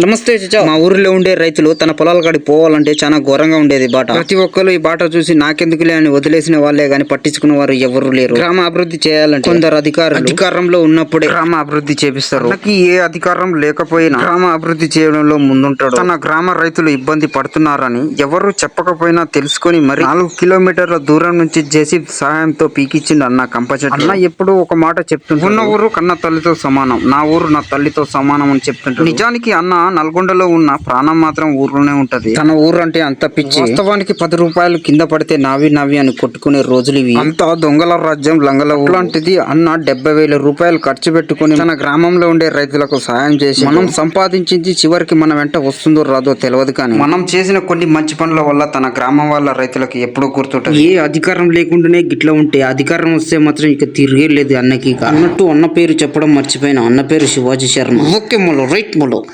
నమస్తే చచ్చా మా ఊరిలో ఉండే రైతులు తన పొలాల కాడికి పోవాలంటే చాలా ఘోరంగా ఉండేది బాట. ప్రతి ఒక్కరు ఈ బాట చూసి నాకెందుకులే అని వదిలేసిన వాళ్ళే గాని పట్టించుకున్న వారు ఎవరు లేరు. గ్రామ అభివృద్ధి చేయాలంటే కొందరు అధికారులు అధికారంలో ఉన్నప్పుడే గ్రామ అభివృద్ధి చేపిస్తారు. మనకి ఏ అధికారం లేకపోయినా గ్రామ అభివృద్ధి చేయడంలో ముందుంటాడు. తన గ్రామ రైతులు ఇబ్బంది పడుతున్నారని ఎవరు చెప్పకపోయినా తెలుసుకొని మరి నాలుగు కిలోమీటర్ల దూరం నుంచి జేసీ సహాయంతో పీకిచ్చిండు అన్న కంప చెట్టు అన్న ఎప్పుడు ఒక మాట చెప్తుంటాడు. ఉన్న ఊరు కన్న తల్లితో సమానం నా ఊరు నా తల్లితో సమానం అని చెప్తుంటాడు. నిజానికి అన్న నల్గొండలో ఉన్న ప్రాణం మాత్రం ఊర్లోనే ఉంటది. తన ఊరు అంటే అంత పిచ్చి. వాస్తవానికి పది రూపాయలు కింద పడితే నావి నావి అని కొట్టుకునే రోజులు ఇవి. అంతా దొంగల రాజ్యం లంగల ఊరు. లాంటిది అన్న డెబ్బై వేల రూపాయలు ఖర్చు పెట్టుకుని తన గ్రామంలో ఉండే రైతులకు సాయం చేసి మనం సంపాదించింది చివరికి మన వెంట వస్తుందో రాదో తెలియదు కానీ మనం చేసిన కొన్ని మంచి పనుల వల్ల తన గ్రామం వాళ్ళ రైతులకు ఎప్పుడూ గుర్తుంటది. ఏ అధికారం లేకుండానే గిట్లా ఉంటే అధికారం వస్తే మాత్రం ఇక తిరిగే లేదు అన్నకి. అన్నట్టు అన్న పేరు చెప్పడం మర్చిపోయిన. అన్న పేరు శివాజీ శర్మ. ఓకే మొలో రైట్ మొలో.